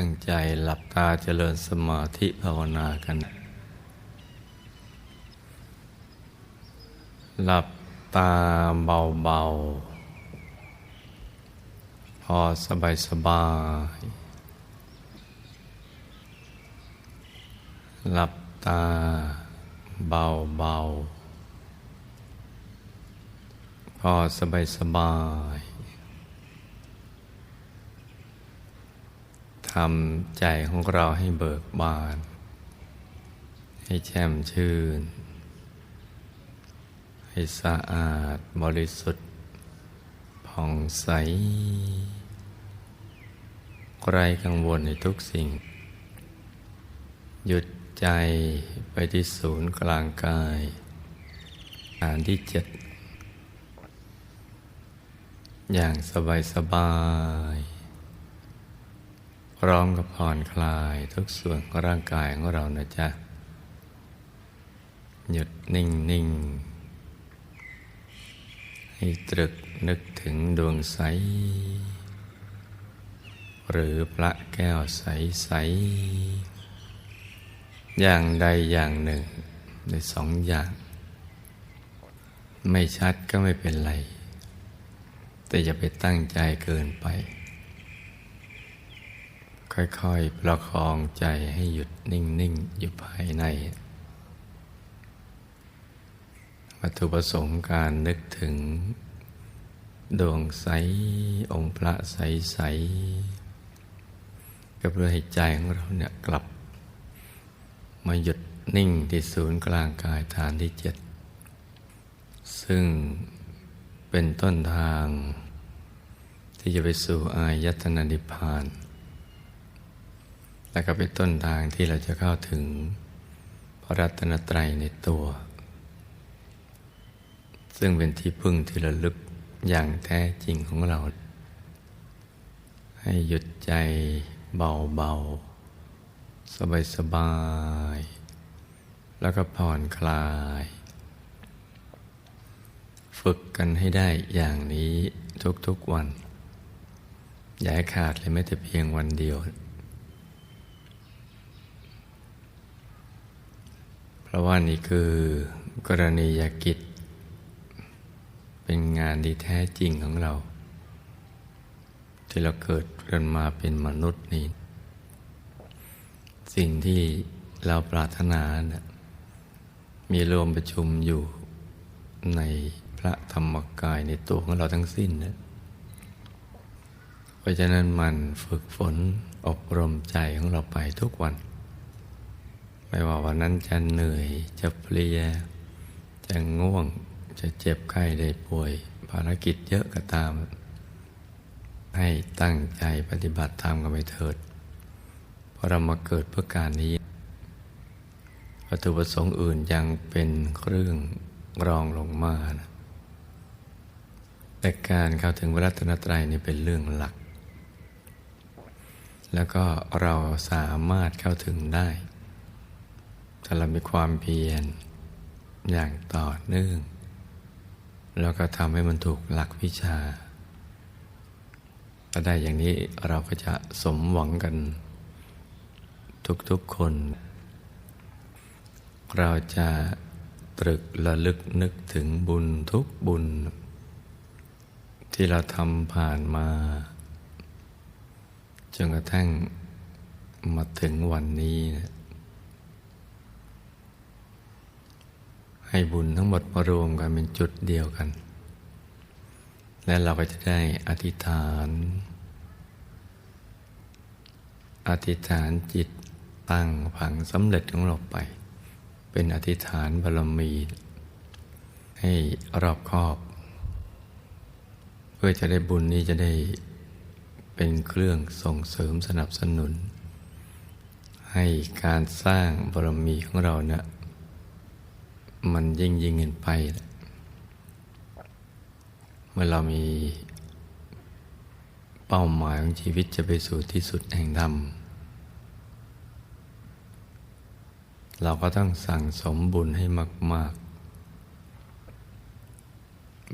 ตั้งใจหลับตาเจริญสมาธิภาวนากัน หลับตาเบาๆ พอสบายสบาย หลับตาเบาๆ พอสบายสบาย ทำใจของเราให้เบิกบาน ให้แช่มชื่น ให้สะอาดบริสุทธิ์ผ่องใสไร้กังวลในทุกสิ่ง หยุดใจไปที่ศูนย์กลางกายฐานที่เจ็ดอย่างสบายสบาย พร้อมกับผ่อนคลายทุกส่วนของร่างกายของเรานะจ๊ะ หยุดนิ่งนิ่งให้ตรึกนึกถึงดวงใส หรือพระแก้วใสใส อย่างใดอย่างหนึ่งในสองอย่าง ไม่ชัดก็ไม่เป็นไร แต่อย่าไปตั้งใจเกินไป ค่อยๆ ประคองใจให้หยุดนิ่ง ๆ อยู่ภายใน วัตถุประสงค์การนึกถึง ดวงใส องค์พระใส ๆ ก็เพื่อให้ใจของเราเนี่ยกลับ มาหยุดนิ่งที่ศูนย์กลางกายฐานที่เจ็ด ซึ่งเป็นต้นทาง ที่จะไปสู่อายตนะนิพพาน และก็เป็นต้นทางที่เราจะเข้าถึงพระรัตนตรัยในตัว ซึ่งเป็นที่พึ่งที่ระลึกอย่างแท้จริงของเรา ให้หยุดใจเบาๆ สบายๆ แล้วก็ผ่อนคลาย ฝึกกันให้ได้อย่างนี้ทุกๆวัน อย่าให้ขาดเลยแม้แต่เพียงวันเดียว ราะว่านี่คือกรณียกิจ เป็นงานที่แท้จริงของเรา ที่เราเกิดกันมาเป็นมนุษย์นี่สิ่งที่เราปรารถนานะมีรวมประชุมอยู่ในพระธรรมกายในตัวของเราทั้งสิ้นนะเพราะฉะนั้นมันฝึกฝนอบรมใจของเราไปทุกวัน ไม่ว่าวันนั้นจะเหนื่อยจะเพลีย จะง่วงจะเจ็บไข้ได้ป่วย ภารกิจเยอะก็ตาม ให้ตั้งใจปฏิบัติตามกันไปเถิด เพราะเรามาเกิดเพื่อการนี้วัตถุประสงค์อื่นยังเป็นเครื่องรองลงมานะแต่การเข้าถึงวรัตนตรัยนี่เป็นเรื่องหลัก แล้วก็เราสามารถเข้าถึงได้ ถ้าเรามีความเพียรอย่างต่อเนื่อง แล้วก็ทำให้มันถูกหลักวิชาถ้าได้อย่างนี้เราก็จะสมหวังกัน ทุกๆคน เราจะตรึกระลึกนึกถึงบุญทุกบุญ ที่เราทำผ่านมาจนกระทั่งมาถึงวันนี้นะ ให้บุญทั้งหมดมารวมกันเป็นจุดเดียวกัน และเราก็จะได้อธิษฐาน อธิษฐานจิตตั้งผังสำเร็จของเราไป เป็นอธิษฐานบารมี ให้รอบคอบ เพื่อจะได้บุญนี้จะได้เป็นเครื่องส่งเสริมสนับสนุน ให้การสร้างบารมีของเราเนะี่ย มันยิ่งยิ่งเงินไป เมื่อเรามีเป้าหมายของชีวิตจะไปสู่ที่สุดแห่งธรรม เราก็ต้องสั่งสมบุญให้มาก ๆ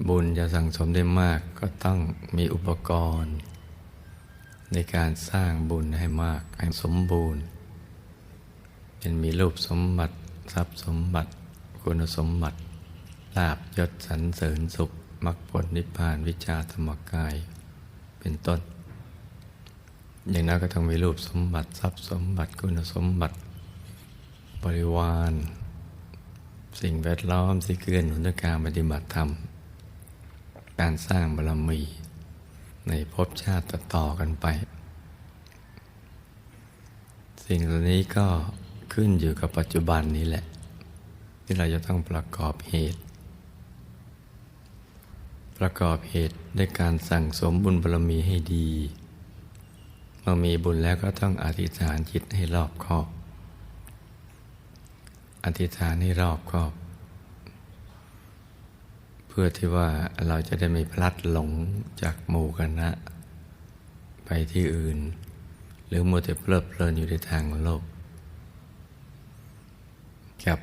บุญจะสั่งสมได้มากก็ต้องมีอุปกรณ์ ในการสร้างบุญให้มากให้สมบูรณ์เป็นมีรูปสมบัติทรัพย์สมบัติ คุณสมบัติลาบยศสรรเสริญสุขมรรคผลนิพพานวิชาธรรมกาย เป็นต้น อย่างนั้นก็ต้องมีรูปสมบัติทรัพย์สมบัติคุณสมบัติ บริวาร สิ่งแวดล้อมที่เกื้อหนุนการปฏิบัติธรรม การสร้างบารมี ในภพชาติต่อๆกันไป สิ่งเหล่านี้ก็ขึ้นอยู่กับปัจจุบันนี้แหละ ที่เราจะต้องประกอบเหตุ ประกอบเหตุด้วยการสั่งสมบุญบารมีให้ดี เมื่อมีบุญแล้วก็ต้องอธิษฐานจิตให้รอบคอบ อธิษฐานให้รอบคอบ เพื่อที่ว่าเราจะได้ไม่พลัดหลงจากหมู่คณะ ไปที่อื่น หรือมัวแต่เพลิดเพลินอยู่ในทางโลก กับ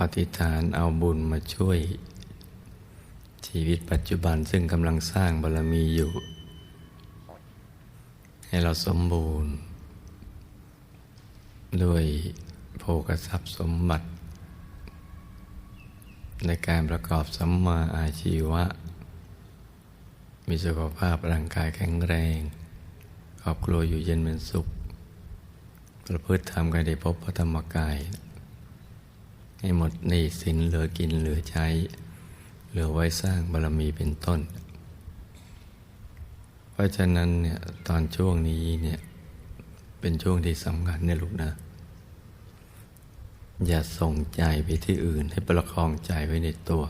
อธิษฐานเอาบุญมาช่วย ชีวิตปัจจุบันซึ่งกำลังสร้างบารมีอยู่ ให้เราสมบูรณ์ ด้วยโภกทรัพย์สมบัติ ในการประกอบสัมมาอาชีวะ มีสุขภาพร่างกายแข็งแรงครอบครัวอยู่เย็นเป็นสุข ประพฤติธรรมกันได้พบพระธรรมกาย ให้หมดหนี้สินเหลือกินเหลือใช้ เหลือไว้สร้างบารมีเป็นต้น เพราะฉะนั้นเนี่ยตอนช่วงนี้เนี่ยเป็นช่วงที่สำคัญเนี่ยลูกนะ อย่าส่งใจไปที่อื่นให้ประคองใจไว้ในตัว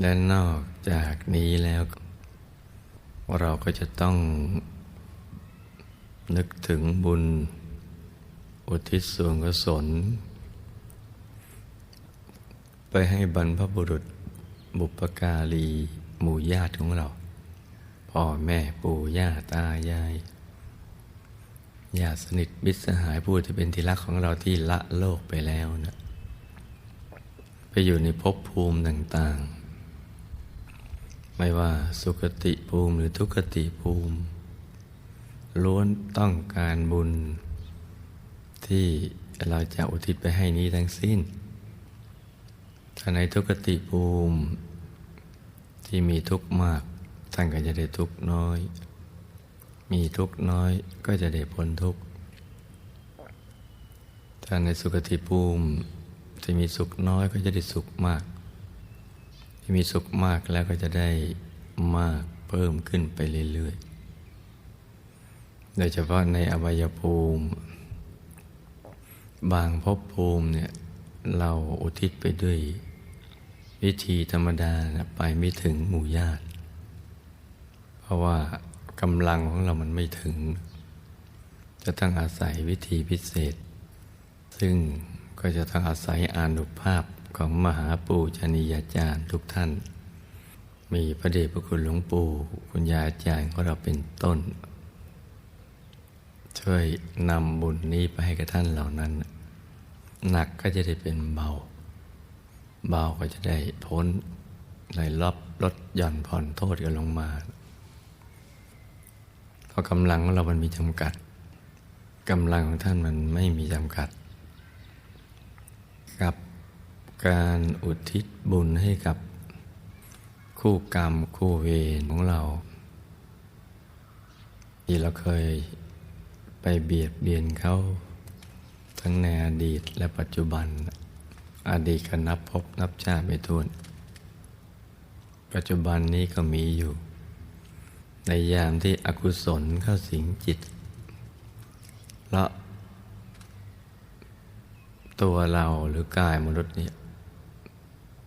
และนอกจากนี้แล้วเราก็จะต้องนึกถึงบุญ อุทิศส่วนกุศล ไปให้บรรพบุรุษ บุปการีหมู่ญาติของเรา พ่อแม่ปู่ย่าตายายญาติสนิทมิตรสหายผู้ที่เป็นที่รักของเราที่ละโลกไปแล้วนะไปอยู่ในภพภูมิต่าง ๆ ไม่ว่าสุคติภูมิหรือทุกติภูมิ ล้วนต้องการบุญ ที่เราจะอุทิศไปให้นี้ทั้งสิ้น ในทุกติภูมิ ที่มีทุกข์มากท่านก็จะได้ทุกข์น้อย มีทุกข์น้อยก็จะได้พ้นทุกข์ถ้าในสุขติภูมิที่มีสุขน้อยก็จะได้สุขมาก ที่มีสุขมากแล้วก็จะได้มากเพิ่มขึ้นไปเรื่อยๆ โดยเฉพาะในอวัยภูมิ บางภพภูมิเนี่ยเราอุทิศไปด้วย วิธีธรรมดานะไปไม่ถึงหมู่ญาติ เพราะว่ากำลังของเรามันไม่ถึง จะต้องอาศัยวิธีพิเศษ ซึ่งก็จะต้องอาศัยอานุภาพของมหาปูชนียาจารย์ทุกท่าน มีพระเดชพระคุณหลวงปู่คุณยาอาจารย์ของเราเป็นต้น ช่วยนำบุญนี้ไปให้กับท่านเหล่านั้น หนักก็จะได้เป็นเบา เบาก็จะได้พ้นในลบลดหย่อนผ่อนโทษกันลงมาเพราะกำลังของเรามันมีจำกัดกำลังของท่านมันไม่มีจำกัด กับการอุทิศบุญให้กับคู่กรรมคู่เวรของเรา ที่เราเคยไปเบียดเบียนเขาทั้งในอดีตและปัจจุบัน อดีตก็นับพบนับชาติไม่ถ้วน ปัจจุบันนี้ก็มีอยู่ ในยามที่อกุศลเข้าสิงจิตและตัวเราหรือกายมนุษย์เนี่ย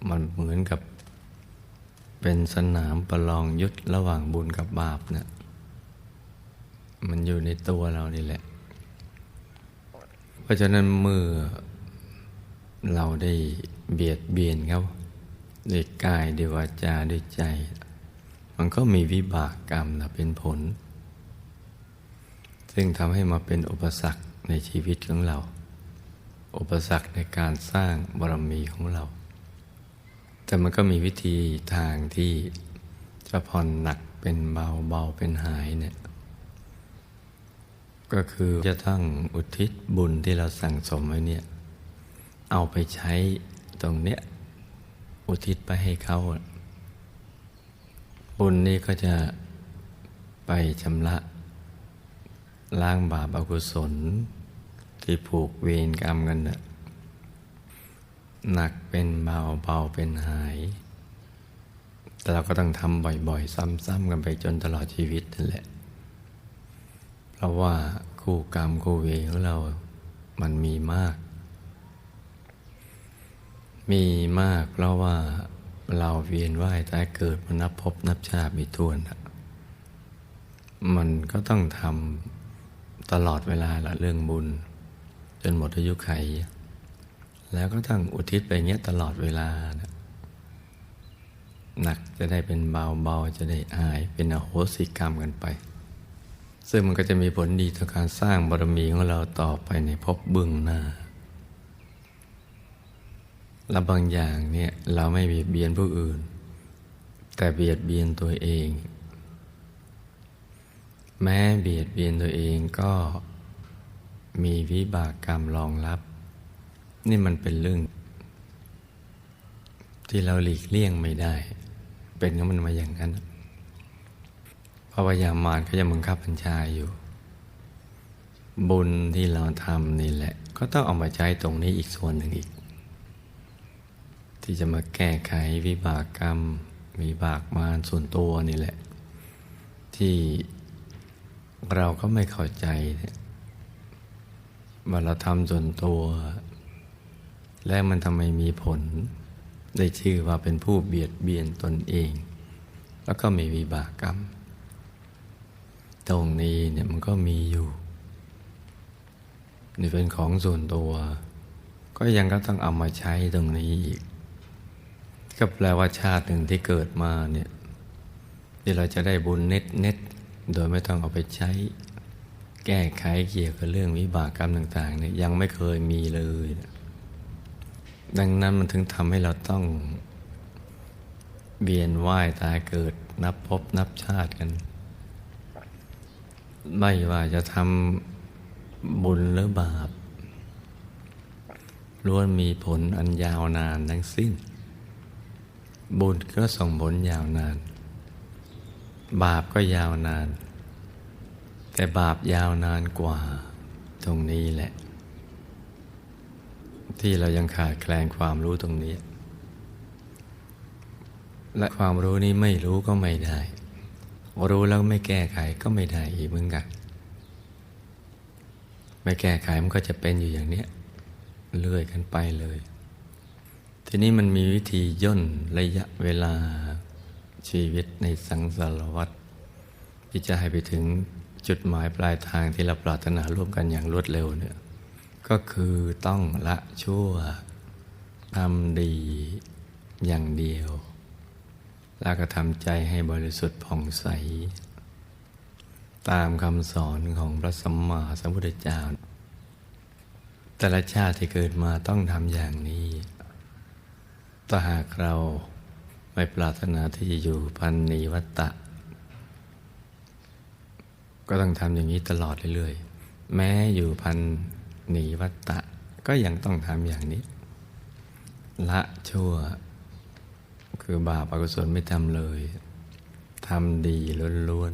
มันเหมือนกับเป็นสนามประลองยุทธระหว่างบุญกับบาปเนะี่ยมันอยู่ในตัวเรานี่แหละ เพราะฉะนั้นเมื่อ เราได้เบียดเบียนเขาด้วยกายด้วยวาจาด้วยใจ มันก็มีวิบากกรรมนะเป็นผล ซึ่งทำให้มาเป็นอุปสรรคในชีวิตของเรา อุปสรรคในการสร้างบารมีของเรา แต่มันก็มีวิธีทางที่จะผ่อนหนักเป็นเบาเบาเป็นหายเนี่ยก็คือจะต้งอุทิศบุญที่เราสั่งสมไว้เนี่ย เอาไปใช้ตรงเนี้ยอุทิศไปให้เขา บุญนี้ก็จะไปชำระล้างบาปอกุศล ที่ผูกเวรกรรมกันน่ะหนักเป็นเบาเบาเป็นหาย แต่เราก็ต้องทำบ่อยๆ ซ้ำๆกันไปจนตลอดชีวิตนั่นแหละ เพราะว่าคู่กรรมคู่เวรของเรา มันมีมาก มีมากเพราะว่าเราเวียนว่ายตายเกิดมานับพบนับชาติมีทวนมันก็ต้องทำตลอดเวลาละเรื่องบุญ จนหมดอายุไข แล้วก็ต้องอุทิศไปเงี้ยตลอดเวลานะหนักจะได้เป็นเบาเบาจะได้หายเป็นอโหสิกรรมกันไป ซึ่งมันก็จะมีผลดีต่อการสร้างบารมีของเราต่อไปในภพเบื้องหน้า และบางอย่างเนี่ยเราไม่เบียดเบียนผู้อื่น แต่เบียดเบียนตัวเอง แม้เบียดเบียนตัวเองก็มีวิบากกรรมรองรับ นี่มันเป็นเรื่อง ที่เราหลีกเลี่ยงไม่ได้ เป็นของมันมาอย่างนั้นเพราะว่ายามารก็ยังบังคับบัญชาอยู่ บุญที่เราทำนี่แหละ ก็ต้องเอามาใช้ตรงนี้อีกส่วนหนึ่งอีก ที่จะมาแก้ไขวิบากกรรม วิบากมารส่วนตัวนี่แหละ ที่เราก็ไม่เข้าใจว่าเราทำส่วนตัว และมันทำไมมีผล ได้ชื่อว่าเป็นผู้เบียดเบียนตนเอง แล้วก็มีวิบากกรรม ตรงนี้เนี่ยมันก็มีอยู่นี่เป็นของส่วนตัว ก็ยังก็ต้องเอามาใช้ตรงนี้อีก ก็แปลว่าชาติหนึ่งที่เกิดมาเนี่ยที่เราจะได้บุญเน็ตเน็ตโดยไม่ต้องเอาไปใช้ แก้ไขเกี่ยวกับเรื่องวิบากกรรมต่างๆเนี่ยยังไม่เคยมีเลย ดังนั้นมันถึงทำให้เราต้องเวียนว่ายตายเกิดนับพบนับชาติกัน ไม่ว่าจะทำบุญหรือบาปล้วนมีผลอันยาวนานทั้งสิ้น บุญก็ส่งผลยาวนาน บาปก็ยาวนาน แต่บาปยาวนานกว่า ตรงนี้แหละ ที่เรายังขาดแคลนความรู้ตรงนี้ และความรู้นี้ไม่รู้ก็ไม่ได้ รู้แล้วไม่แก้ไขก็ไม่ได้อีกเหมือนกันไม่แก้ไขมันก็จะเป็นอยู่อย่างเนี้ยเลื่อยกันไปเลย ทีนี้มันมีวิธีย่นระยะเวลาชีวิตในสังสารวัฏที่จะให้ไปถึงจุดหมายปลายทางที่เราปรารถนาร่วมกันอย่างรวดเร็วเนี่ยก็คือต้องละชั่วทำดีอย่างเดียว แล้วก็ทำใจให้บริสุทธิ์ผ่องใส ตามคำสอนของพระสัมมาสัมพุทธเจ้า แต่ละชาติที่เกิดมาต้องทำอย่างนี้ ถ้าหากเราไม่ปรารถนาที่จะอยู่พันนีวัตตะ ก็ต้องทำอย่างนี้ตลอดเรื่อยๆ แม้อยู่พันนีวัตตะ ก็ยังต้องทำอย่างนี้ ละชั่ว คือบาปอกุศลไม่ทำเลยทำดีล้วน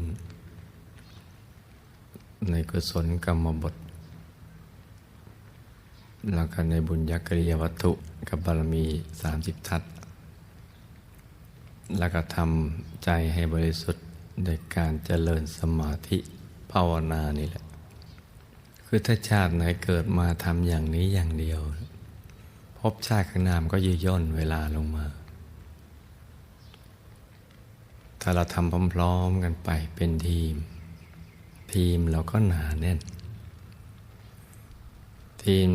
ๆ ในกุศลกรรมบท แล้วก็ในบุญญกริยวัตถุกับบารมีสามสิบทัศแล้วก็ทำใจให้บริสุทธิ์โดยการเจริญสมาธิภาวนานี่แหละ คือถ้าชาติไหนเกิดมาทำอย่างนี้อย่างเดียว พบชาติข้างหน้ามก็ยืย่นเวลาลงมา ถ้าเราทำพร้อมๆกันไปเป็นทีม ทีมเราก็หนาแน่น ทีม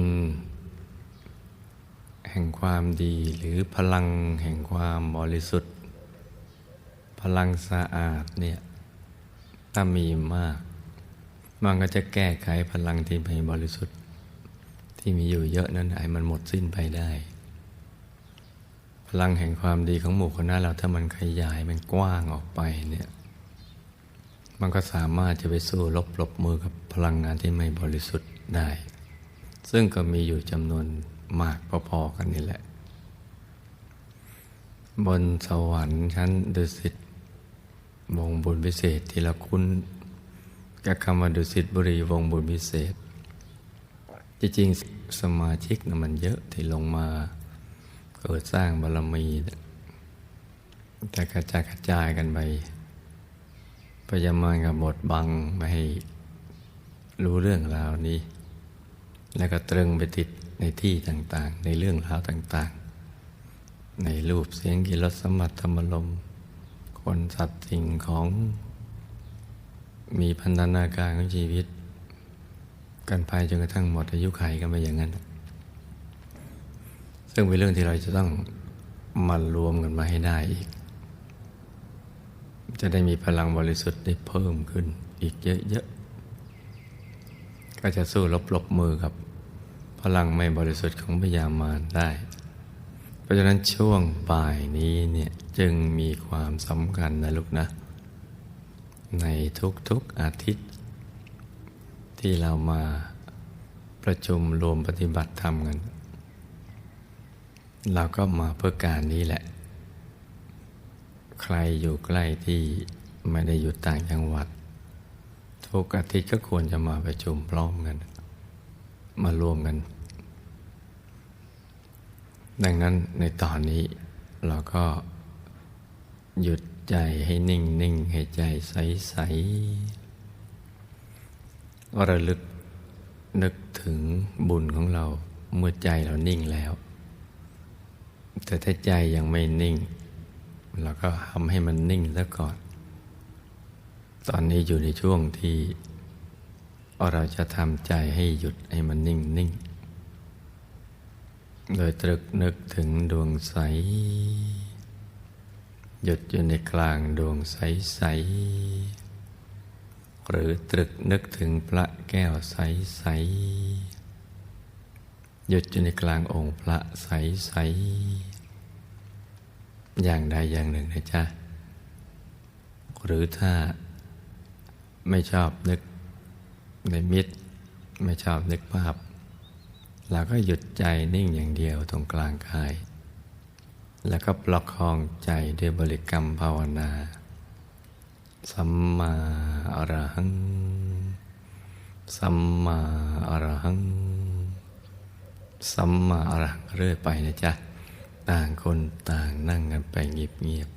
แห่งความดีหรือพลังแห่งความบริสุทธิ์ พลังสะอาดเนี่ยถ้ามีมาก มันก็จะแก้ไขพลังที่ไม่บริสุทธิ์ ที่มีอยู่เยอะนั้นให้มันหมดสิ้นไปได้ พลังแห่งความดีของหมู่คณะเราถ้ามันขยายมันกว้างออกไปเนี่ยมันก็สามารถจะไปสู้ลบปลบมือกับพลังงานที่ไม่บริสุทธิ์ได้ ซึ่งก็มีอยู่จำนวนมากพอๆกันนี่แหละ บนสวรรค์ชั้นดุสิตวงบุญพิเศษที่เราคุ้นกับคำว่าดุสิตบุรีวงบุญพิเศษ จริงๆสมาชิกนะมันเยอะที่ลงมาเกิดสร้างบารมีแต่กระจายกระจายกันไปพยามารกับบทบังไม่ให้รู้เรื่องราวนี้ แล้วก็ตรึงไปติดในที่ต่างๆ ในเรื่องราวต่างๆ ในรูปเสียงกิรสมบัติธรรมลม คนสัตว์สิ่งของมีพันธนาการของชีวิต กันไปจนกระทั่งหมดอายุไขกันไปอย่างนั้น ซึ่งเป็นเรื่องที่เราจะต้องมารวมกันมาให้ได้อีก จะได้มีพลังบริสุทธิ์ได้เพิ่มขึ้นอีกเยอะๆ ก็จะสู้ลบหลบมือกับ พลังไม่บริสุทธิ์ของพยามารได้ เพราะฉะนั้นช่วงบ่ายนี้เนี่ยจึงมีความสำคัญนะลูกนะ ในทุกๆอาทิตย์ ที่เรามาประชุมรวมปฏิบัติธรรมกันเราก็มาเพื่อการนี้แหละ ใครอยู่ใกล้ที่ไม่ได้อยู่ต่างจังหวัด ทุกอาทิตย์ก็ควรจะมาประชุมพร้อมกัน มารวมกัน ดังนั้นในตอนนี้เราก็หยุดใจให้นิ่งนิ่งให้ใจใสใสระลึกนึกถึงบุญของเราเมื่อใจเรานิ่งแล้ว แต่ถ้าใจยังไม่นิ่ง เราก็ทำให้มันนิ่งซะก่อน ตอนนี้อยู่ในช่วงที่เราจะทำใจให้หยุดให้มันนิ่งนิ่ง โดยตรึกนึกถึงดวงใส หยุดอยู่ในกลางดวงใสใส หรือตรึกนึกถึงพระแก้วใสใส หยุดอยู่ในกลางองค์พระใสใส อย่างใดอย่างหนึ่งนะจ๊ะ หรือถ้าไม่ชอบนึกในมิตร ไม่ชอบนึกภาพ เราก็หยุดใจนิ่งอย่างเดียวตรงกลางกาย แล้วก็ประคองใจด้วยบริกรรมภาวนา สัมมาอรหัง สัมมาอรหัง สัมมาอรหังเรื่อยไปนะจ๊ะ ต่างคนต่างนั่งกันไปเงียบ